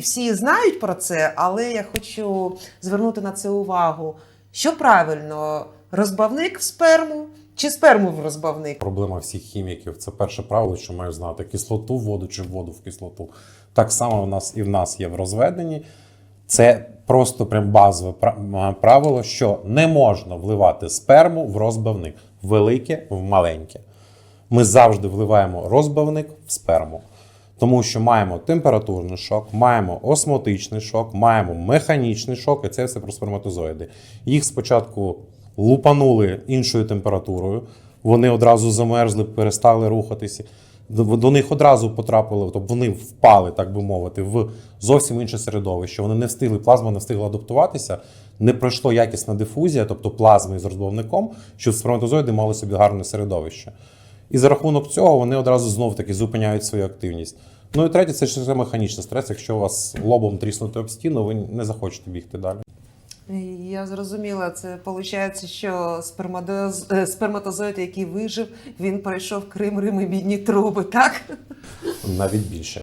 Всі знають про це, але я хочу звернути на це увагу. Що правильно, розбавник в сперму чи сперму в розбавник? Проблема всіх хіміків це перше правило, що мають знати кислоту в воду чи воду в кислоту. Так само у нас і в нас є в розведенні. Це просто прям базове правило, що не можна вливати сперму в розбавник, велике в маленьке. Ми завжди вливаємо розбавник в сперму. Тому що маємо температурний шок, маємо осмотичний шок, маємо механічний шок, і це все про сперматозоїди. Їх спочатку лупанули іншою температурою, вони одразу замерзли, перестали рухатися. До, них одразу потрапили, тобто вони впали, так би мовити, в зовсім інше середовище. Вони не встигли, плазма не встигла адаптуватися, не пройшло якісна дифузія, тобто плазми з розбавником, щоб сперматозоїди мали собі гарне середовище. І за рахунок цього вони одразу знов таки зупиняють свою активність. Ну і третє, це ще механічний стрес. Якщо у вас лобом тріснути об стіну, ви не захочете бігти далі. Я зрозуміла, це виходить, що е, сперматозоїд, який вижив, він пройшов Крим, Рим і бідні труби, так? Навіть більше.